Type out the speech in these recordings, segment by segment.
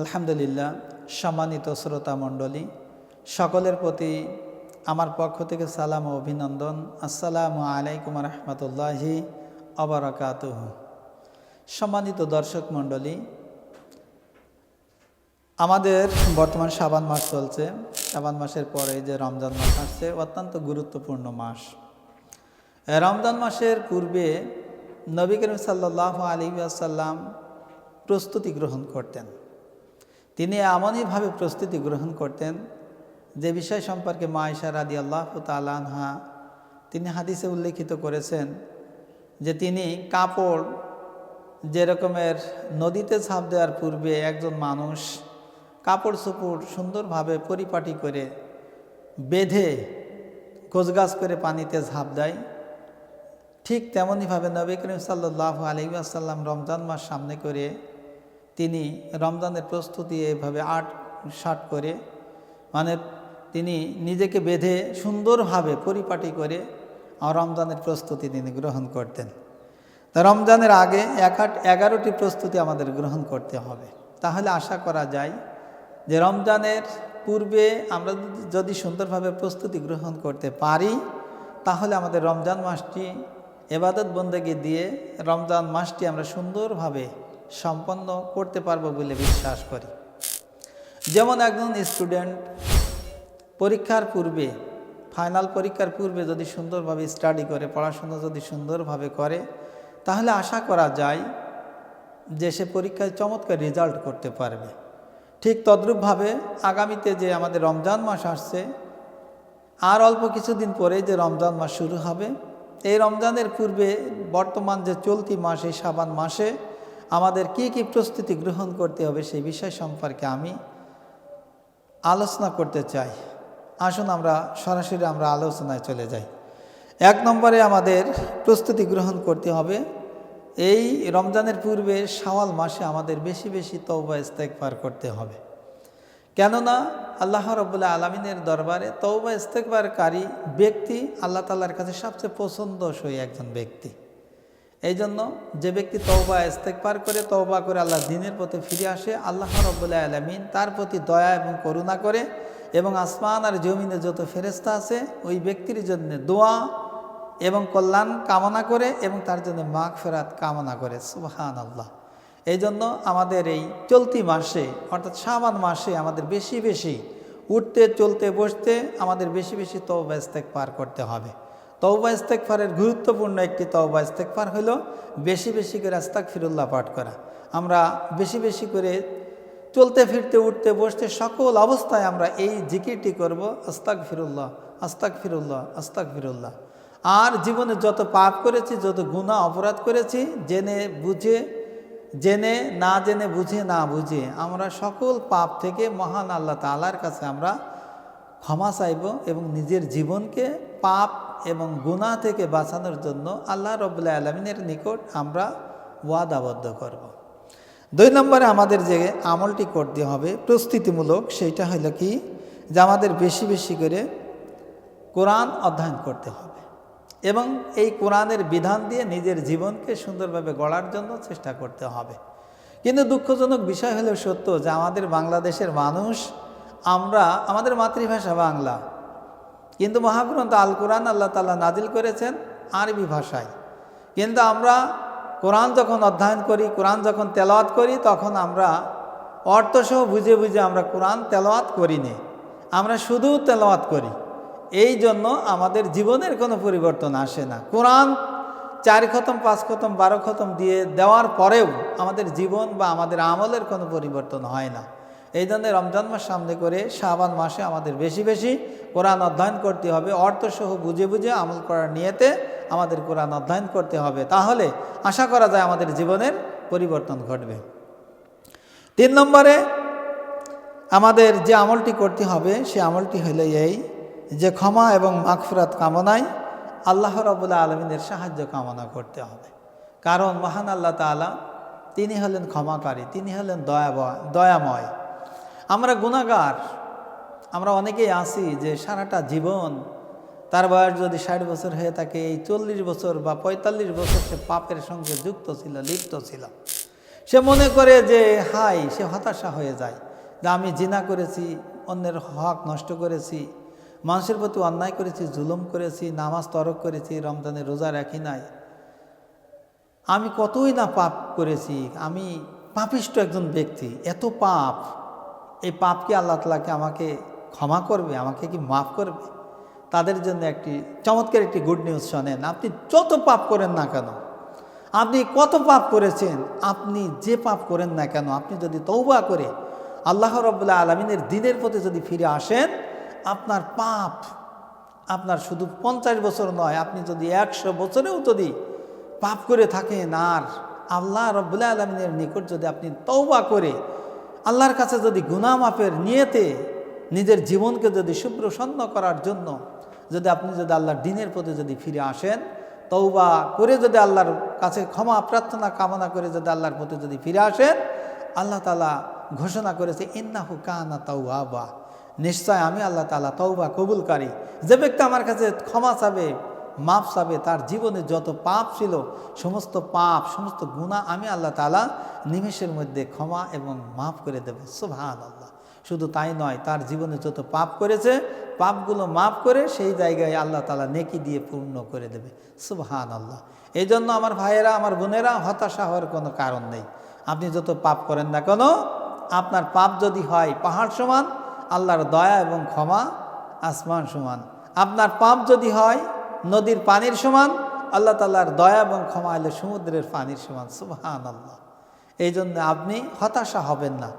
আলহামদুলিল্লাহ, সম্মানিত শ্রোতা মণ্ডলী, সকলের প্রতি আমার পক্ষ থেকে সালাম ও অভিনন্দন। আসসালামু আলাইকুম রহমতুল্লাহি অবরাকাত সম্মানিত দর্শক মণ্ডলী, আমাদের বর্তমান সাবান মাস চলছে। সাবান মাসের পরে যে রমজান মাস আসছে, অত্যন্ত গুরুত্বপূর্ণ মাস। রমজান মাসের পূর্বে নবী করিম সাল্লাহ আলী আসাল্লাম প্রস্তুতি গ্রহণ করতেন। তিনি এমনইভাবে প্রস্তুতি গ্রহণ করতেন যে বিষয় সম্পর্কে মায়েশা রাদি আল্লাহ তালানহা তিনি হাদিসে উল্লেখিত করেছেন যে তিনি কাপড় যেরকমের নদীতে ঝাঁপ দেওয়ার পূর্বে একজন মানুষ কাপড় চোপড় সুন্দরভাবে পরিপাটি করে বেঁধে গোছগাছ করে পানিতে ঝাঁপ দেয়। ঠিক তেমনইভাবে নবী করিম সাল্লাহ আলী রমজান মাস সামনে করে তিনি রমজানের প্রস্তুতি এভাবে আট শার্ট করে মানে তিনি নিজেকে বেঁধে সুন্দরভাবে পরিপাটি করে রমজানের প্রস্তুতি তিনি গ্রহণ করতেন। তা রমজানের আগে এক আট, এগারোটি প্রস্তুতি আমাদের গ্রহণ করতে হবে। তাহলে আশা করা যায় যে রমজানের পূর্বে আমরা যদি সুন্দরভাবে প্রস্তুতি গ্রহণ করতে পারি, তাহলে আমাদের রমজান মাসটি এবাদত বন্দেগী দিয়ে রমজান মাসটি আমরা সুন্দরভাবে সম্পন্ন করতে পারব বলে বিশ্বাস করি। যেমন একজন স্টুডেন্ট পরীক্ষার পূর্বে ফাইনাল পরীক্ষার পূর্বে যদি সুন্দরভাবে স্টাডি করে, পড়াশোনা যদি সুন্দরভাবে করে, তাহলে আশা করা যায় যে সে পরীক্ষায় চমৎকার রেজাল্ট করতে পারবে। ঠিক তদ্রূপভাবে আগামীতে যে আমাদের রমজান মাস আসছে, আর অল্প কিছুদিন পরে যে রমজান মাস শুরু হবে, এই রমজানের পূর্বে বর্তমান যে চলতি মাস, এই সাবান মাসে আমাদের কি কি প্রস্তুতি গ্রহণ করতে হবে সেই বিষয় সম্পর্কে আমি আলোচনা করতে চাই। আসুন আমরা সরাসরি আমরা আলোচনায় চলে যাই। এক নম্বরে আমাদের প্রস্তুতি গ্রহণ করতে হবে। এই রমজানের পূর্বে শাওয়াল মাসে আমাদের বেশি বেশি তৌবা ইস্তেকবার করতে হবে। কেননা আল্লাহ রবুল্লাহ আলমিনের দরবারে তৌবা ইস্তেকবারকারী ব্যক্তি আল্লাহ তাল্লার কাছে সবচেয়ে পছন্দসই একজন ব্যক্তি। এই জন্য যে ব্যক্তি তৌবা ইস্তেকবার করে তৌবা করে আল্লাহ দিনের পথে ফিরে আসে, আল্লাহ রব্বুল্লাহ আলমিন তার প্রতি দয়া এবং করুণা করে এবং আসমান আর জমিনে যত ফেরেস্তা আছে, ওই ব্যক্তির জন্য দোয়া এবং কল্যাণ কামনা করে এবং তার জন্য মাঘ ফেরাত কামনা করে। সুবাহান আল্লাহ এই জন্য আমাদের এই চলতি মাসে, অর্থাৎ সাবান মাসে আমাদের বেশি বেশি উঠতে, চলতে, বসতে আমাদের বেশি বেশি তৌবা ইস্তেকবার করতে হবে। তৌবা ইস্তেকফারের গুরুত্বপূর্ণ একটি তৌবা ইস্তেকফার হলো বেশি বেশি করে আস্তাক ফিরুল্লাহ পাঠ করা। আমরা বেশি বেশি করে চলতে ফিরতে উঠতে বসতে সকল অবস্থায় আমরা এই জিকিরটি করব আস্তাক ফিরুল্লাহ আস্তাক ফিরুল্লাহ আস্তাক ফিরুল্লাহ আর জীবনে যত পাপ করেছি, যত গুণা অপরাধ করেছি, জেনে বুঝে, জেনে না জেনে বুঝে না বুঝে আমরা সকল পাপ থেকে মহান আল্লাহ তালার কাছে আমরা ক্ষমা চাইব এবং নিজের জীবনকে পাপ এবং গুণা থেকে বাঁচানোর জন্য আল্লাহ রবুল্লাহ আলমিনের নিকট আমরা ওয়াদাবদ্ধ করব। দুই নম্বরে আমাদের যে আমলটি করতে হবে প্রস্তুতিমূলক, সেইটা হলো কি? যে আমাদের বেশি বেশি করে কোরআন অধ্যয়ন করতে হবে এবং এই কোরআনের বিধান দিয়ে নিজের জীবনকে সুন্দরভাবে গড়ার জন্য চেষ্টা করতে হবে। কিন্তু দুঃখজনক বিষয় হলেও সত্য যে আমাদের বাংলাদেশের মানুষ, আমরা, আমাদের মাতৃভাষা বাংলা। কিন্তু মহাগ্রন্থ আল কোরআন আল্লাহ তালা নাজিল করেছেন আরবি ভাষায়। কিন্তু আমরা কোরআন যখন অধ্যয়ন করি, কোরআন যখন তেলাওয়াত করি, তখন আমরা অর্থসহ বুঝে বুঝে আমরা কোরআন তেলাওয়াত করি নে। আমরা শুধু তেলাওয়াত করি। এই জন্য আমাদের জীবনের কোনো পরিবর্তন আসে না। কোরআন চার খতম, পাঁচ খতম, বারো খতম দিয়ে দেওয়ার পরেও আমাদের জীবন বা আমাদের আমলের কোনো পরিবর্তন হয় না। এই জন্য রমজান মাস সামনে করে শাবান মাসে আমাদের বেশি বেশি কোরআন অধ্যয়ন করতে হবে, অর্থসহ বুঝে বুঝে আমল করার নিয়েতে আমাদের কোরআন অধ্যয়ন করতে হবে। তাহলে আশা করা যায় আমাদের জীবনের পরিবর্তন ঘটবে। তিন নম্বরে আমাদের যে আমলটি করতে হবে, সে আমলটি হলো এই যে ক্ষমা এবং মাগফিরাত কামনায় আল্লাহ রবুল্লা আলমিনের সাহায্য কামনা করতে হবে। কারণ মহান আল্লাহ তালা তিনি হলেন ক্ষমাকারী, তিনি হলেন দয়া দয়াময়। আমরা গুণাগার। আমরা অনেকেই আসি যে সারাটা জীবন তার বয়স যদি ষাট বছর হয়ে থাকে, এই চল্লিশ বছর বা পঁয়তাল্লিশ বছর সে পাপের সঙ্গে যুক্ত ছিল, লিপ্ত ছিল। সে মনে করে যে, হাই, সে হতাশা হয়ে যায় যে আমি জিনা করেছি, অন্যের হক নষ্ট করেছি, মানুষের প্রতি অন্যায় করেছি, জুলুম করেছি, নামাজ তরক করেছি, রমজানের রোজা রাখি নাই। আমি কতই না পাপ করেছি, আমি পাপিষ্ট একজন ব্যক্তি, এত পাপ। এই পাপকে আল্লাহ তালাকে আমাকে ক্ষমা করবে, আমাকে কি মাফ করবে? তাদের জন্য একটি চমৎকার একটি গুড নিউজ শোনেন। আপনি যত পাপ করেন না কেন, আপনি কত পাপ করেছেন, আপনি যে পাপ করেন না কেন, আপনি যদি তৌবা করে আল্লাহ রব্বুল্লাহ আলমিনের দিনের প্রতি যদি ফিরে আসেন, আপনার পাপ আপনার শুধু পঞ্চাশ বছর নয়, আপনি যদি একশো বছরেও যদি পাপ করে থাকেন, আর আল্লাহ রব্বুল্লাহ আলমিনের নিকট যদি আপনি তৌবা করে আল্লাহর কাছে যদি গুনাহ মাফের নিয়েতে নিজের জীবনকে যদি শুভ্রসন্ন করার জন্য যদি আপনি যদি আল্লাহর দিনের প্রতি যদি ফিরে আসেন তৌবা করে যদি আল্লাহর কাছে ক্ষমা, প্রার্থনা, কামনা করে যদি আল্লাহর প্রতি যদি ফিরে আসেন, আল্লাহ তালা ঘোষণা করেছে, ইন্নাহু কানা তাওয়াবা নিশ্চয় আমি আল্লাহ তালা তৌবা কবুলকারী। যে ব্যক্তি আমার কাছে ক্ষমা চাবে মাপ চাবে, তার জীবনে যত পাপ ছিল, সমস্ত পাপ, সমস্ত গুণা আমি আল্লাহ তালা নিমেষের মধ্যে ক্ষমা এবং মাফ করে দেব। সুভান আল্লাহ শুধু তাই নয়, তার জীবনে যত পাপ করেছে, পাপগুলো মাফ করে সেই জায়গায় আল্লাহ তালা নেকি দিয়ে পূর্ণ করে দেবে। সুবহান আল্লাহ এই জন্য আমার ভাইয়েরা, আমার বোনেরা, হতাশা হওয়ার কোনো কারণ নেই। আপনি যত পাপ করেন না কেন, আপনার পাপ যদি হয়, পাহাড় সমান, আল্লাহর দয়া এবং ক্ষমা আসমান সমান। আপনার পাপ যদি হয় নদীর পানির সমান, আল্লাহ তাল্লাহর দয়া এবং ক্ষমা এলে সমুদ্রের পানির সমান। সুবহান আল্লাহ এই জন্য আপনি হতাশা হবেন না।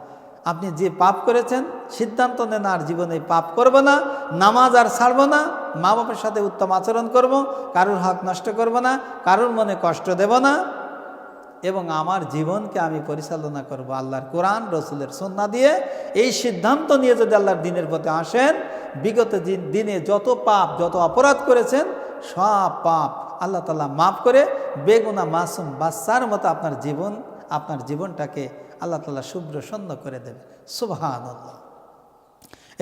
আপনি যে পাপ করেছেন, সিদ্ধান্ত নেন আর জীবনে পাপ করব না, নামাজ আর ছাড়ব না মা বাপের সাথে উত্তম আচরণ করব, কারোর হক নষ্ট করব না, কারোর মনে কষ্ট দেব না এবং আমার জীবনকে আমি পরিচালনা করব আল্লাহর কোরআন, রসুলের সন্না দিয়ে। এই সিদ্ধান্ত নিয়ে যদি আল্লাহর দিনের পথে আসেন, বিগত দিনে যত পাপ, যত অপরাধ করেছেন সব পাপ আল্লাহ তালা মাফ করে, বেগুনা মাসুম বাচ্চার মতো আপনার জীবন, আপনার জীবনটাকে আল্লাহ তালা শুভ্র সন্ন করে দেবে। সুবহান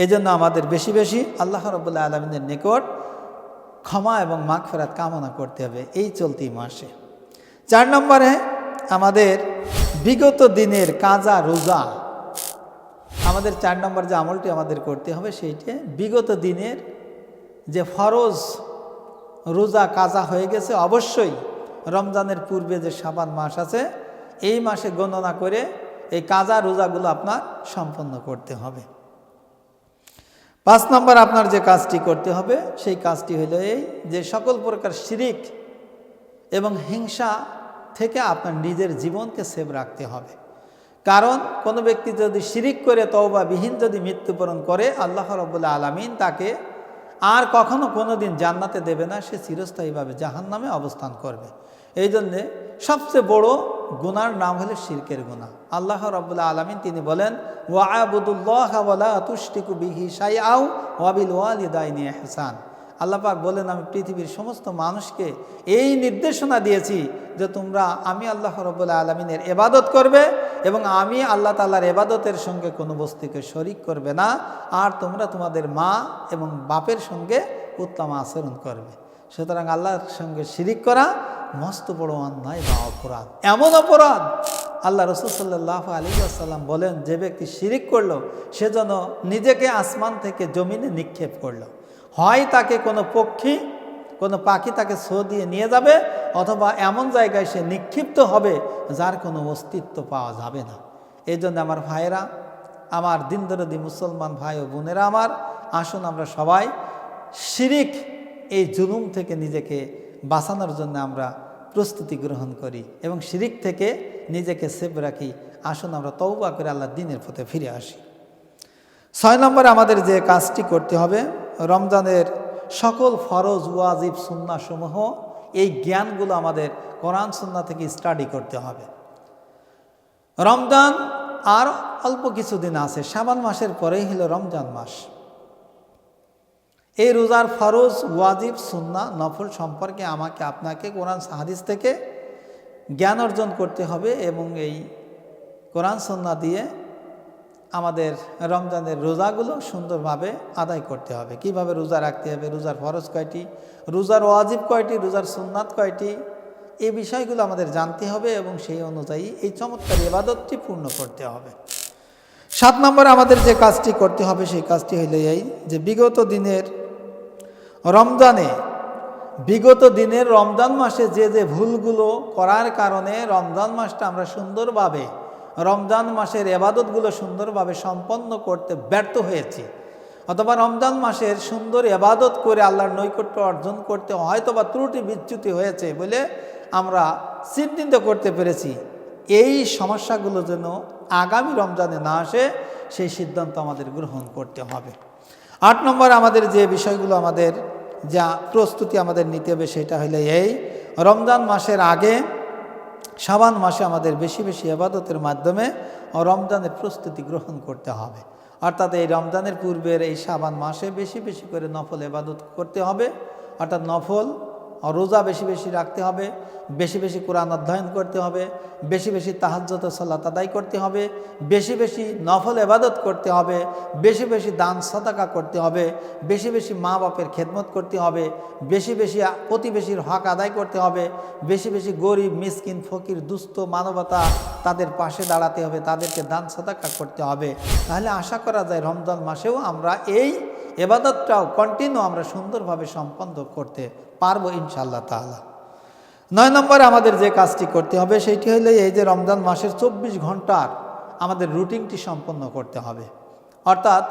এই জন্য আমাদের বেশি বেশি আল্লাহ রবুল্লাহ আলমিনের নিকট ক্ষমা এবং মাঘ ফেরাত কামনা করতে হবে। এই চলতি মাসে। চার নম্বরে আমাদের বিগত দিনের কাজা রোজা। আমাদের চার নম্বর যে আমলটি আমাদের করতে হবে, সেইটি বিগত দিনের যে ফরজ রোজা কাজা হয়ে গেছে, অবশ্যই রমজানের পূর্বে যে সাবান মাস আছে, এই মাসে গণনা করে এই কাজা রোজাগুলো আপনার সম্পন্ন করতে হবে। পাঁচ নম্বর আপনার যে কাজটি করতে হবে, সেই কাজটি হলো এই যে সকল প্রকার শিরিক এবং হিংসা থেকে আপনার নিজের জীবনকে সেভ রাখতে হবে। কারণ কোনো ব্যক্তি যদি শিরিক করে, তওবাবিহীন যদি মৃত্যুবরণ করে, আল্লাহ রবুল্লা আলমিন তাকে আর কখনো কোনো দিন জান্নাতে দেবে না, সে চিরস্থায়ীভাবে জাহান নামে অবস্থান করবে। এই জন্যে সবচেয়ে বড় গুনার নাম হলো শিরকের গুণা আল্লাহ রবুল্লা আলমিন তিনি বলেন ওয়াবুদুল্লাহ তুষ্টিকু বিহি সাই আউ ওয়াবিল ওয়ালিদাইনি এহসান আল্লাহ পাক বলেন, আমি পৃথিবীর সমস্ত মানুষকে এই নির্দেশনা দিয়েছি যে তোমরা আমি আল্লাহ রবুল্লা আলমিনের এবাদত করবে এবং আমি আল্লাহ তাল্লাহর এবাদতের সঙ্গে কোনো বস্তুকে শরিক করবে না, আর তোমরা তোমাদের মা এবং বাপের সঙ্গে উত্তম আচরণ করবে। সুতরাং আল্লাহর সঙ্গে শিরিক করা মস্ত বড় অন্যায় বা অপরাধ। এমন অপরাধ আল্লাহ রসুল সাল্লাহ আলী বলেন, যে ব্যক্তি শিরিক করল, সে যেন নিজেকে আসমান থেকে জমিনে নিক্ষেপ করল। হয় তাকে কোনো পক্ষী, কোনো পাখি তাকে ছো দিয়ে নিয়ে যাবে অথবা এমন জায়গায় সে নিক্ষিপ্ত হবে যার কোনো অস্তিত্ব পাওয়া যাবে না। এই জন্য আমার ভাইয়েরা, আমার দিন দিনদরদি মুসলমান ভাই ও বোনেরা আমার, আসুন আমরা সবাই শিরিক এই জুলুম থেকে নিজেকে বাঁচানোর জন্য আমরা প্রস্তুতি গ্রহণ করি এবং শিরিক থেকে নিজেকে সেভ রাখি। আসুন আমরা তৌবা করে আল্লাহ দিনের পথে ফিরে আসি। ছয় নম্বরে আমাদের যে কাজটি করতে হবে রমজানের সকল ফরজ, ওয়াজিব, সুন্নাসমূহ, এই জ্ঞানগুলো আমাদের কোরআন, সুন্না থেকে স্টাডি করতে হবে। রমজান আর অল্প কিছুদিন আছে, সাবান মাসের পরেই হলো রমজান মাস। এই রোজার ফরজ, ওয়াজিব, সুন্না, নফল সম্পর্কে আমাকে, আপনাকে কোরআন, হাদিস থেকে জ্ঞান অর্জন করতে হবে এবং এই কোরআন, সন্না দিয়ে আমাদের রমজানের রোজাগুলো সুন্দরভাবে আদায় করতে হবে। কীভাবে রোজা রাখতে হবে? রোজার ফরজ কয়টি? রোজার ওয়াজিব কয়টি? রোজার সুন্নাত কয়টি? এই বিষয়গুলো আমাদের জানতে হবে এবং সেই অনুযায়ী এই চমৎকার ইবাদতটি পূর্ণ করতে হবে। সাত নম্বরে আমাদের যে কাজটি করতে হবে, সেই কাজটি হইল এই যে বিগত দিনের রমজানে, বিগত দিনের রমজান মাসে যে যে ভুলগুলো করার কারণে রমজান মাসটা আমরা সুন্দরভাবে রমজান মাসের এবাদতগুলো সুন্দরভাবে সম্পন্ন করতে ব্যর্থ হয়েছি। অথবা রমজান মাসের সুন্দর এবাদত করে আল্লাহর নৈকট্য অর্জন করতে হয়তো বা ত্রুটি বিচ্যুতি হয়েছে বলে আমরা চিহ্নিত করতে পেরেছি। এই সমস্যাগুলো যেন আগামী রমজানে না আসে, সেই সিদ্ধান্ত আমাদের গ্রহণ করতে হবে। আট নম্বর আমাদের যে বিষয়গুলো আমাদের যা প্রস্তুতি আমাদের নিতে হবে সেটা হলে এই। রমজান মাসের আগে সাবান মাসে আমাদের বেশি বেশি আবাদতের মাধ্যমে রমজানের প্রস্তুতি গ্রহণ করতে হবে। অর্থাৎ এই রমজানের পূর্বের এই সাবান মাসে বেশি বেশি করে নফল এবাদত করতে হবে। অর্থাৎ নফল রোজা বেশি বেশি রাখতে হবে, বেশি বেশি কোরআন অধ্যয়ন করতে হবে, বেশি বেশি তাহাজ্জত সাল্লাত আদায় করতে হবে, বেশি বেশি নফল এবাদত করতে হবে, বেশি বেশি দান সতাকা করতে হবে, বেশি বেশি মা বাপের খেদমত করতে হবে, বেশি বেশি প্রতিবেশীর হক আদায় করতে হবে, বেশি বেশি গরিব, মিসকিন, ফকির, দুস্থ, মানবতা তাদের পাশে দাঁড়াতে হবে, তাদেরকে দান সতাকা করতে হবে। তাহলে আশা করা যায় রমজান মাসেও আমরা এই এবাদতটাও কন্টিনিউ আমরা সুন্দরভাবে সম্পন্ন করতে পারব ইনশাল্লাহ তাআলা। নয় নম্বরে আমাদের যে কাজটি করতে হবে সেইটি হলো এই যে রমজান মাসের চব্বিশ ঘণ্টার আমাদের রুটিনটি সম্পন্ন করতে হবে। অর্থাৎ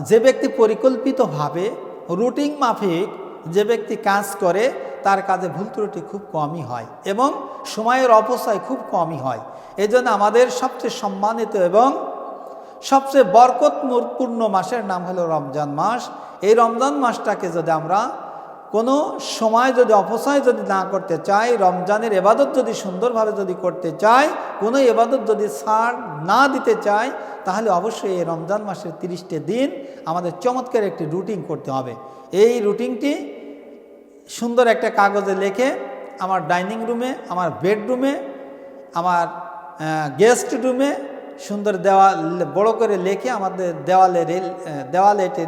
যে ব্যক্তি পরিকল্পিতভাবে রুটিন মাফিক যে ব্যক্তি কাজ করে, তার কাজে ভুল ত্রুটি খুব কমই হয় এবং সময়ের অপচয় খুব কমই হয়। এই আমাদের সবচেয়ে সম্মানিত এবং সবচেয়ে বরকতপূর্ণ মাসের নাম হলো রমজান মাস। এই রমজান মাসটাকে যদি আমরা কোনো সময় যদি অপচয় যদি না করতে চাই রমজানের এবাদত যদি সুন্দরভাবে যদি করতে চাই কোনো এবাদত যদি ছাড় না দিতে চাই তাহলে অবশ্যই এই রমজান মাসের তিরিশটি দিন আমাদের চমৎকার একটি রুটিন করতে হবে। এই রুটিনটি সুন্দর একটা কাগজে লেখে আমার ডাইনিং রুমে, আমার বেডরুমে, আমার গেস্ট রুমে সুন্দর দেওয়াল, বড় করে লেখে আমাদের দেওয়ালে রেল দেওয়ালে এটি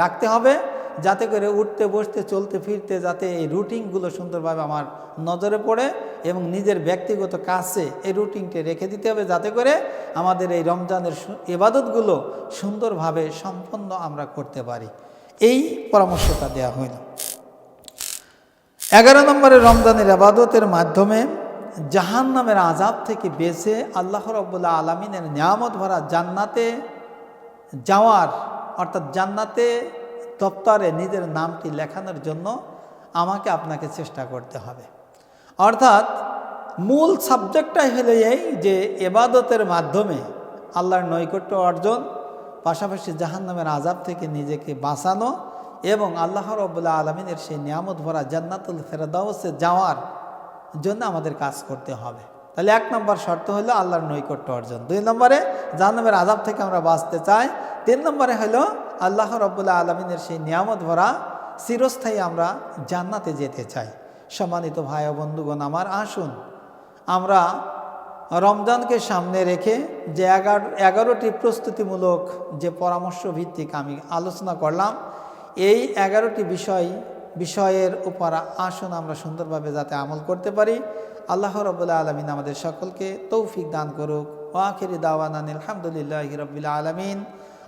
রাখতে হবে। যাতে করে উঠতে, বসতে, চলতে, ফিরতে যাতে এই রুটিনগুলো সুন্দরভাবে আমার নজরে পড়ে এবং নিজের ব্যক্তিগত কাছে এই রুটিনটি রেখে দিতে হবে যাতে করে আমাদের এই রমজানের এবাদতগুলো সুন্দরভাবে সম্পন্ন আমরা করতে পারি। এই পরামর্শটা দেওয়া হইল। এগারো নম্বরে রমজানের আবাদতের মাধ্যমে জাহান নামের আজাব থেকে বেঁচে আল্লাহ রব্বুল্লা আলমিনের নিয়ামত ভরা জান্নাতে যাওয়ার, অর্থাৎ জান্নাতে দপ্তরে নিজের নামটি লেখানোর জন্য আমাকে আপনাকে চেষ্টা করতে হবে। অর্থাৎ মূল সাবজেক্টটাই হলো এই যে এবাদতের মাধ্যমে আল্লাহর নৈকট্য অর্জন, পাশাপাশি জাহান্নামের আজাব থেকে নিজেকে বাঁচানো এবং আল্লাহ রব্বুল্লা আলমিনের সেই নিয়ামত ভরা জান্নাতুল ফেরদাউসে যাওয়ার জন্য আমাদের কাজ করতে হবে। তাহলে এক নম্বর শর্ত হলো আল্লাহর নৈকট্য অর্জন। দুই নম্বরে জাহান্নামের আজাব থেকে আমরা বাঁচতে চাই। তিন নম্বরে হলো আল্লাহ রব্বুল্লাহ আলমিনের সেই নিয়ামত ভরা চিরস্থায়ী আমরা জান্নাতে যেতে চাই। সম্মানিত ভাই ও বন্ধুগণ, আমার আসুন, আমরা রমজানকে সামনে রেখে যে এগারো, এগারোটি প্রস্তুতিমূলক যে পরামর্শ ভিত্তিক আমি আলোচনা করলাম, এই এগারোটি বিষয়, বিষয়ের উপর আসুন আমরা সুন্দরভাবে যাতে আমল করতে পারি। আল্লাহ রবুল্লা আলমিন আমাদের সকলকে তৌফিক দান করুক। ওয়াখিরি দাওয়ান আলহামদুলিল্লাহ রবিল আলমিন।